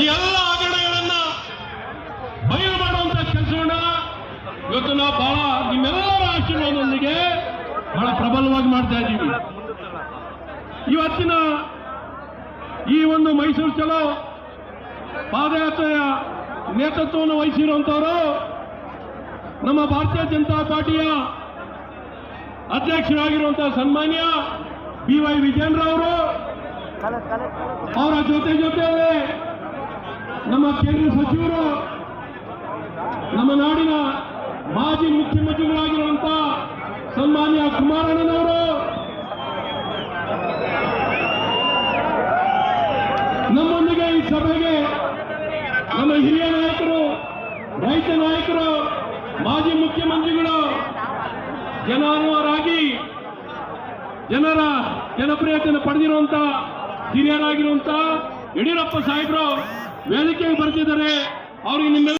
ಈ ಎಲ್ಲ ಹಗರಣಗಳನ್ನ ಬಯಲು ಮಾಡುವಂತ ಕೆಲಸವನ್ನ ಇವತ್ತು ನಾವು ಬಹಳ ನಿಮ್ಮೆಲ್ಲರ ಆಶೀರ್ವಾದದೊಂದಿಗೆ ಬಹಳ ಪ್ರಬಲವಾಗಿ ಮಾಡ್ತಾ ಇದ್ದೀವಿ. ಇವತ್ತಿನ ಈ ಒಂದು ಮೈಸೂರು ಚಲೋ ಪಾದಯಾತ್ರೆಯ ನೇತೃತ್ವವನ್ನು ವಹಿಸಿರುವಂತವರು ನಮ್ಮ ಭಾರತೀಯ ಜನತಾ ಪಾರ್ಟಿಯ ಅಧ್ಯಕ್ಷರಾಗಿರುವಂತಹ ಸನ್ಮಾನ್ಯ ಬಿ ವೈ ವಿಜೇಂದ್ರ ಅವರು ಅವರ ಜೊತೆ ಜೊತೆಯಲ್ಲೇ ನಮ್ಮ ಕೇಂದ್ರ ಸಚಿವರು ನಮ್ಮ ನಾಡಿನ ಮಾಜಿ ಮುಖ್ಯಮಂತ್ರಿಗಳಾಗಿರುವಂತ ಸನ್ಮಾನ್ಯ ಕುಮಾರಣ್ಣನವರು. ನಮ್ಮೊಂದಿಗೆ ಈ ಸಭೆಗೆ ನಮ್ಮ ಹಿರಿಯ ನಾಯಕರು, ರೈತ ನಾಯಕರು, ಮಾಜಿ ಮುಖ್ಯಮಂತ್ರಿಗಳು, ಜನಾನುವರಾಗಿ ಜನರ ಜನಪ್ರಿಯತೆಯನ್ನು ಪಡೆದಿರುವಂತ ಹಿರಿಯರಾಗಿರುವಂತ ಯಡಿಯೂರಪ್ಪ ಸಾಹೇಬರು ವೇದಿಕೆಗೆ ಬರ್ತಿದ್ದಾರೆ. ಅವ್ರಿಗೆ ನಿಮ್ಮೆಲ್ಲ